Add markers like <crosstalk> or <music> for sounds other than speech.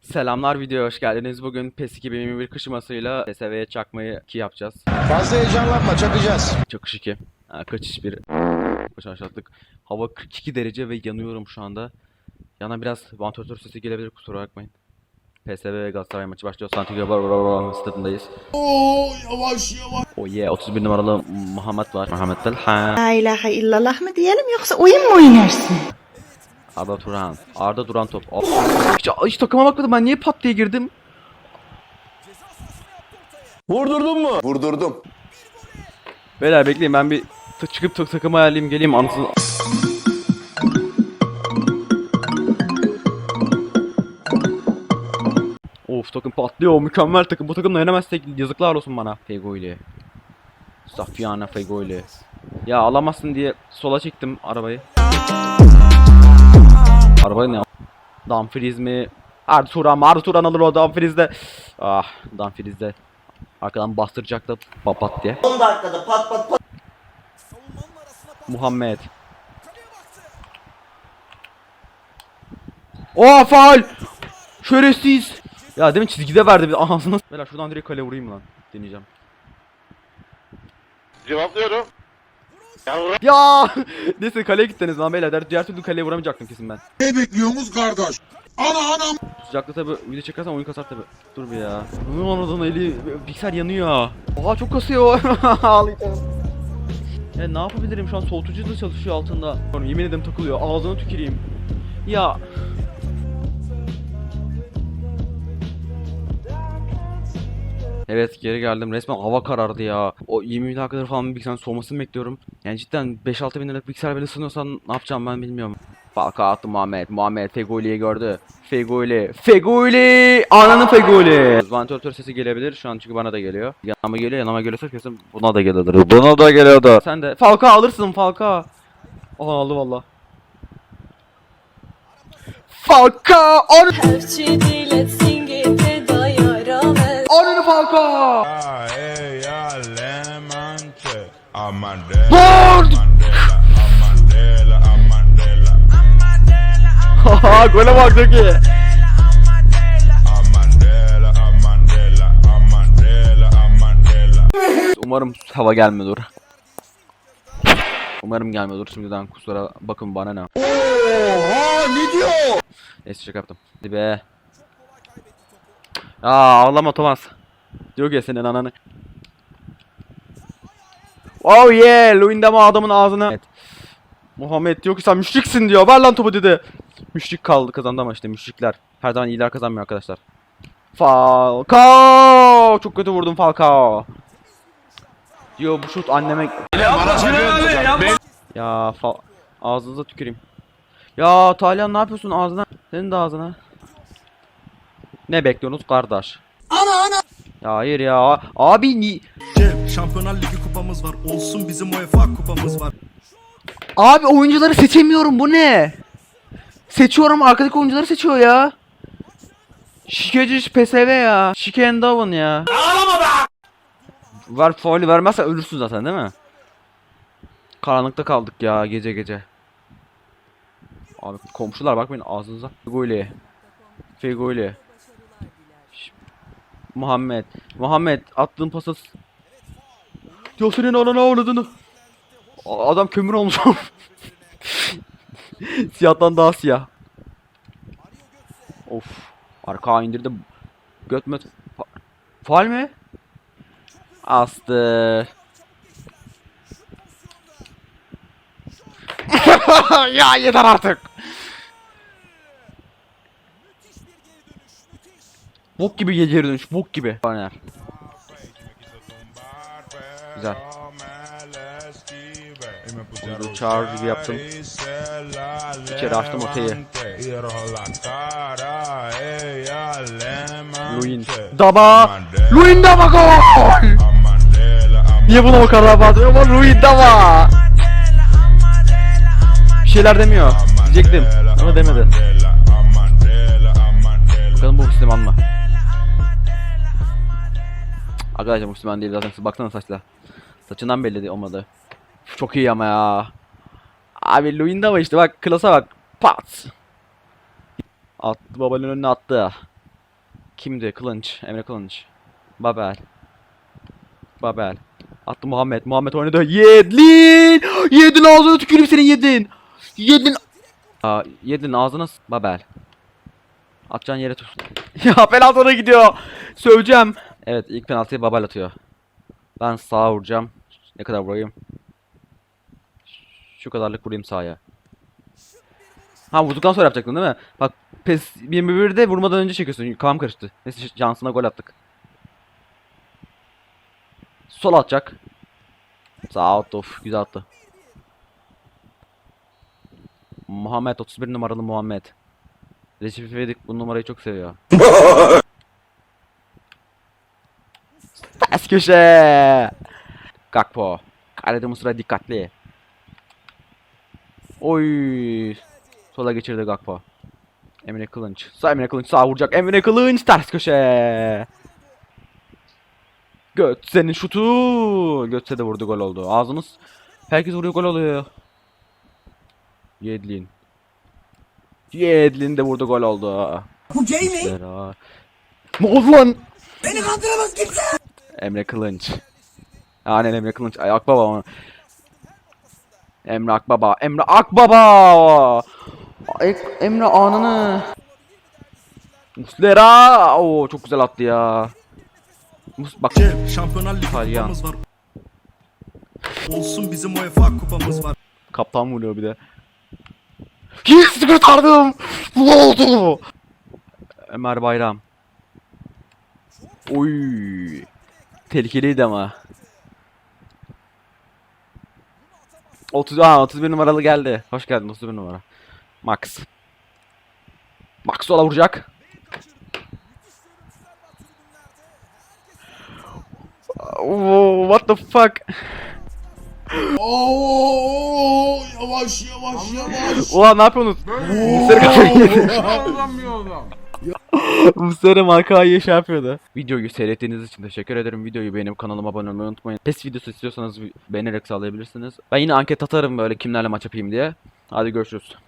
Selamlar videoya hoş geldiniz. Bugün PES 2021 kışımasıyla PSV'ye çakmayı 2 yapacağız. Fazla heyecanlanma çakacağız. Çakış 2. Ha, kaçış 1. Başlattık. Hava 42 derece ve yanıyorum şu anda. Yana biraz vantilatör sesi gelebilir kusura bakmayın. PSV ve Galatasaray maçı başlıyor. Santiago stadındayız. Oo yavaş yavaş. Oh yeah 31 numaralı Muhammed var. Muhammed Talha. La ilahe illallah mı diyelim yoksa oyun mu oynarsın? Arda Turan. Arda Duran top. Aa, Hiç, hiç takıma bakmadım ben niye pat diye girdim? Vurdurdun mu? Vurdurdum. Beyler bekleyin ben bir t- çıkıp t- takımı ayarlayayım geleyim anasını. Of takım patlıyor mükemmel takım bu takımla yenemezsek yazıklar olsun bana Fego ile Safiana Fego ile Ya alamazsın diye sola çektim arabayı Arabayı ne Dumfries mi Arda Turan alır o Dumfries'de Ah Dumfries'de Arkadan bastıracak da papat diye 10 dakikada pat pat pat. Muhammed. O faul. Şerefsiz. Ya demin çizgide verdi bir ağzına. Beyler şuradan direkt kale vurayım lan. Deneyeceğim. Cevaplıyorum. Ya <laughs> neyse kaleye gittiniz lan beyler. Diğer türlü kaleye vuramayacaktım kesin ben. Ne bekliyorsunuz kardeş? Ana anam. Sıcakta tabi video çekersen oyun kasar tabi. Dur bir ya. Ne oradan eli bilgisayar yanıyor. Oha çok kasıyor. <laughs> Ağlayacağım. Ya ne yapabilirim şu an soğutucu da çalışıyor altında. Yemin ederim takılıyor. Ağzına tüküreyim. Ya. Evet geri geldim. Resmen hava karardı ya. O 20 dakikadır falan bilgisayarın soğumasını bekliyorum. Yani cidden 5-6 bin liralık bilgisayar bile ısınıyorsan ne yapacağım ben bilmiyorum. Falka attı Muhammed. Muhammed Fegoli'yi gördü. Fegoli. Fegoli! Ananın Fegoli! Vantilatör sesi gelebilir şu an çünkü bana da geliyor. Yanıma geliyor yanıma geliyorsa kesin buna da geliyordur. Buna da geliyordu. Sen de Falka alırsın Falka. Aha aldı valla. Falka! Gitti Amandela. Gol! Amandela. Amandela. Haha gole bak çok iyi. Amandela. Amandela. Amandela. Amandela. Umarım hava gelmiyordur. Umarım gelmiyordur şimdiden kusura bakın bana ne. Oha ne diyor? Neyse şaka yaptım. Hadi be. Aa ağlama Thomas. Diyor ki senin ananı. Oh yeah! Luyendama adamın ağzına. Evet. Muhammed diyor ki sen müşriksin diyor. Ver lan topu dedi. Müşrik kaldı kazandı ama işte müşrikler. Her zaman iyiler kazanmıyor arkadaşlar. Falcao! Çok kötü vurdum Falcao. Diyor bu şut anneme... Ya fa... Ağzınıza tüküreyim. Ya Talyan ne yapıyorsun ağzına? Senin de ağzına. Ne bekliyorsunuz kardeş? Ana ana. Hayır ya. Abi ni... Şampiyonlar Ligi kupamız var. Olsun bizim UEFA kupamız var. Abi oyuncuları seçemiyorum bu ne? Seçiyorum arkadaki oyuncuları seçiyor ya. Şikeci PSV ya. Şike Endoven ya. Ağlama be! Ver faulü vermezsen ölürsün zaten değil mi? Karanlıkta kaldık ya gece gece. Abi komşular bakmayın ağzınıza. Fegoli. Fegoli. Muhammed. Muhammed attığın pasa... Ya senin anana avladığını. A- Adam kömür olmuş. <laughs> Siyahtan daha siyah. Of. Arka indirdim. Göt möt. Fa Faal mi? Astı. <laughs> ya yeter artık. Bok gibi geri dönüş, bok gibi. Oynar. Güzel. Bunu çağrı gibi yaptım. İçeri açtım ortayı. Luin. Dama. Luin Dama gol. Niye bunu o kadar bağırıyor ama Luin Dama. Bir şeyler demiyor. Diyecektim ama demedi. Bakalım bu Müslüman mı? Arkadaşlar Müslüman değil zaten baksana saçla. Saçından belli olmadı. Çok iyi ama ya. Abi Luin Dama işte bak klasa bak. Pat. Attı babanın önüne attı. Kimdi? Kılınç. Emre Kılınç. Babel. Babel. Attı Muhammed. Muhammed oynadı. Yedlin! Yedin ağzına tüküreyim senin yedin. Yedin. Aa, yedin ağzına Babel. Atacağın yere tut. <laughs> ya penaltı ona gidiyor. Söveceğim. Evet ilk penaltıyı Babel atıyor. Ben sağa vuracağım. Ne kadar vurayım? Şu kadarlık vurayım sağa. Ha vurduktan sonra yapacaktın değil mi? Bak PES 21'de vurmadan önce çekiyorsun. Kafam karıştı. Neyse Johnson'a gol attık. Sol atacak. Sağ at of güzel attı. Muhammed 31 numaralı Muhammed. Recep İvedik bu numarayı çok seviyor. <laughs> Ters köşe. Gakpo. Kalede Mısır'a dikkatli. Oy. Sola geçirdi Gakpo. Emre Kılınç. Sağ Emre Kılınç sağ vuracak. Emre Kılınç ters köşe. Götze'nin şutu. Götze de vurdu gol oldu. Ağzımız herkes vuruyor gol oluyor. Yedlin. Yedlin de vurdu gol oldu. Bu gay mi? Ne oldu lan? Beni kandıramaz kimse. Emre Kılınç. Aynen Emre Kılınç. Ay Akbaba onu. Emre Akbaba. Emre Akbaba. Emre anını. Muslera. Oo çok güzel attı ya. Mus bak Şampiyonlar Ligi kupamız var Olsun bizim UEFA kupamız var kaptan vuruyor bir de. Yes kurtardım. Ne oldu? Ömer Bayram. Oy. Tehlikeliydi ama. 30 aa 31 numaralı geldi. Hoş geldin 31 numara. Max. Max sola vuracak. Oh, what the fuck? Oo yavaş yavaş yavaş. Ulan ne yapıyorsunuz? Mısır kafayı yedi. <laughs> Mısır'ı markayı şey yapıyordu. Videoyu seyrettiğiniz için teşekkür ederim. Videoyu beğenip kanalıma abone olmayı unutmayın. PES videosu istiyorsanız beğenerek sağlayabilirsiniz. Ben yine anket atarım böyle kimlerle maç yapayım diye. Hadi görüşürüz.